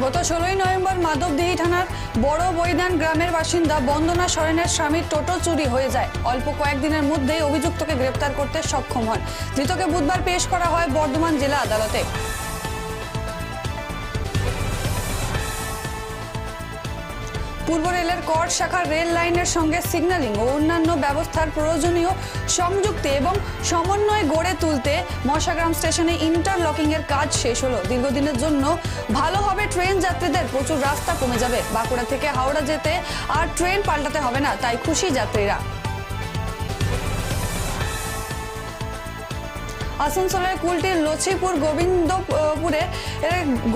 গত ষোলোই নভেম্বর মাধবদিহি থানার বড় বৈদান গ্রামের বাসিন্দা বন্দনা সরেনের স্বামীর টোটো চুরি হয়ে যায়। অল্প কয়েকদিনের মধ্যেই অভিযুক্তকে গ্রেপ্তার করতে সক্ষম হন। ধৃতকে বুধবার পেশ করা হয় বর্ধমান জেলা আদালতে। পূর্ব রেলের কর শাখার রেল লাইনের সঙ্গে সিগন্যালিং ও অন্যান্য ব্যবস্থার প্রয়োজনীয় সংযুক্তি এবং সমন্বয় গড়ে তুলতে মশাগ্রাম স্টেশনে ইন্টারলকিং এর কাজ শেষ হলো। দীর্ঘদিনের জন্য ভালো হবে ট্রেন যাত্রীদের, প্রচুর রাস্তা কমে যাবে। বাঁকুড়া থেকে হাওড়া যেতে আর ট্রেন পাল্টাতে হবে না, তাই খুশি যাত্রীরা। আসানসোলের কুলটির লছিপুর গোবিন্দপুরে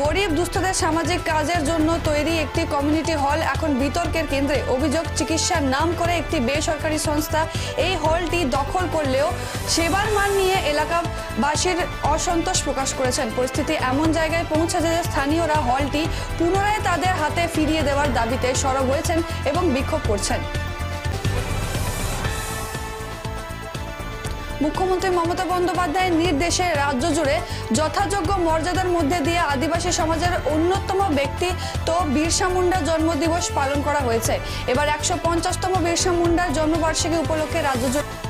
গরিব দুস্থদের সামাজিক কাজের জন্য তৈরি একটি কমিউনিটি হল। এখন বিতর্কের কেন্দ্রে অভিযোগ, চিকিৎসার নাম করে একটি বেসরকারি সংস্থা এই হলটি দখল করলেও সেবার মান নিয়ে এলাকাবাসীর অসন্তোষ প্রকাশ করেছেন। পরিস্থিতি এমন জায়গায় পৌঁছেছে যে স্থানীয়রা হলটি পুনরায় তাদের হাতে ফিরিয়ে দেওয়ার দাবিতে সরব হয়েছেন এবং বিক্ষোভ করছেন। মুখ্যমন্ত্রী মমতা বন্দ্যোপাধ্যায়ের নির্দেশে রাজ্য জুড়ে যথাযোগ্য মর্যাদার মধ্যে দিয়ে আদিবাসী সমাজের অন্যতম ব্যক্তি তো বিরসা মুন্ডা জন্মদিবস পালন করা হয়েছে। এবার একশো পঞ্চাশতম বিরসা মুন্ডার জন্মবার্ষিকী উপলক্ষে রাজ্য জুড়ে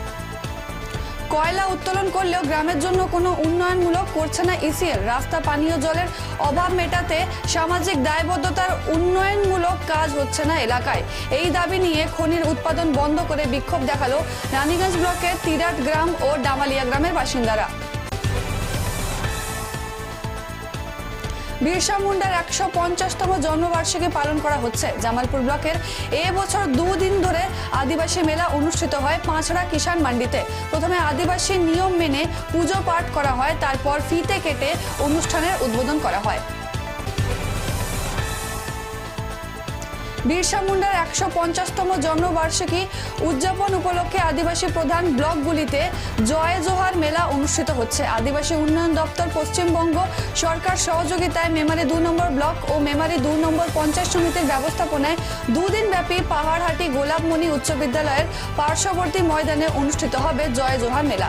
কয়লা উত্তোলন করলেও গ্রামের জন্য কোনো উন্নয়নমূলক করছে না ইসিএল। রাস্তা, পানীয় জলের অভাব মেটাতে সামাজিক দায়বদ্ধতার উন্নয়নমূলক কাজ হচ্ছে না এলাকায়। এই দাবি নিয়ে খনির উৎপাদন বন্ধ করে বিক্ষোভ দেখাল রানীগঞ্জ ব্লকের তিরাট গ্রাম ও ডামালিয়া গ্রামের বাসিন্দারা। বিরসা মুন্ডার একশো পঞ্চাশতম জন্মবার্ষিকী পালন করা হচ্ছে। জামালপুর ব্লকের এ বছর দুদিন ধরে আদিবাসী মেলা অনুষ্ঠিত হয় পাঁচড়া কিষাণ মান্ডিতে। প্রথমে আদিবাসী নিয়ম মেনে পুজো পাঠ করা হয়, তারপর ফিতে কেটে অনুষ্ঠানের উদ্বোধন করা হয়। বিরসা মুন্ডার একশো পঞ্চাশতম জন্মবার্ষিকী উদযাপন উপলক্ষে আদিবাসী প্রধান ব্লকগুলিতে জয় জোহার মেলা অনুষ্ঠিত হচ্ছে। আদিবাসী উন্নয়ন দপ্তর পশ্চিমবঙ্গ সরকার সহযোগিতায় মেমারি দু নম্বর ব্লক ও মেমারি দু নম্বর পঞ্চায়েত সমিতির ব্যবস্থাপনায় দুদিন ব্যাপী পাহাড়হাটি গোলাপমণি উচ্চ বিদ্যালয়ের পার্শ্ববর্তী ময়দানে অনুষ্ঠিত হবে জয় জোহার মেলা।